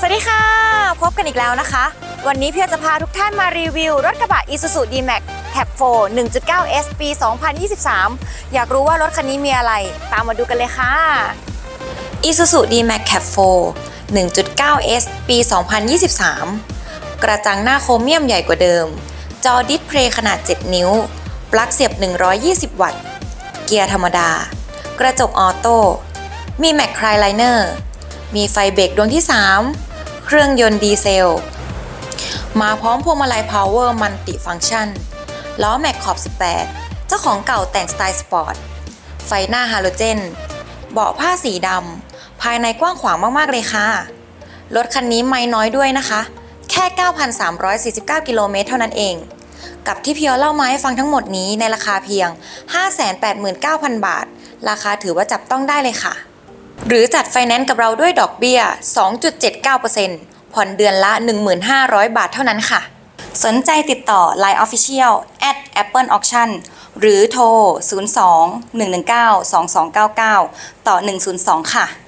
สวัสดีค่ะ พบกันอีกแล้วนะคะ วันนี้เพียวจะพาทุกท่านมารีวิว รถกระบะ Isuzu D-Max Cab 4 1.9S ปี 2023 อยากรู้ว่ารถคันนี้มีอะไร ตามมาดูกันเลยค่ะ Isuzu D-Max Cab 4 1.9S ปี 2023 กระจังหน้าโครเมียมใหญ่กว่าเดิม จอดิสเพลย์ขนาด 7 นิ้ว ปลั๊กเสียบ 120 วัตต์ เกียร์ธรรมดา กระจกออโต้ มีแม็กคลายไลเนอร์มีไฟเบรกดวงที่ 3 เครื่องยนต์ดีเซล มาพร้อมพวงมาลัยพาวเวอร์มันติฟังชัน ล้อแม็กขอบ 18 เจ้าของเก่าแต่งสไตล์สปอร์ต ไฟหน้าฮาโลเจน เบาะผ้าสีดำ ภายในกว้างขวางมากๆเลยค่ะ รถคันนี้ไม่น้อยด้วยนะคะ แค่ 9,349 กิโลเมตรเท่านั้นเอง กับที่เพียวเล่ามาให้ฟังทั้งหมดนี้ในราคาเพียง 589,000 บาท ราคาถือว่าจับต้องได้เลยค่ะ หรือจัดไฟแนนซ์กับเราด้วยดอกเบี้ย 2.79%ผ่อนเดือนละ 1,500 บาทเท่านั้นค่ะ สนใจติดต่อ Line Official at Apple Auction หรือโทร 02 119 2299 ต่อ 102 ค่ะ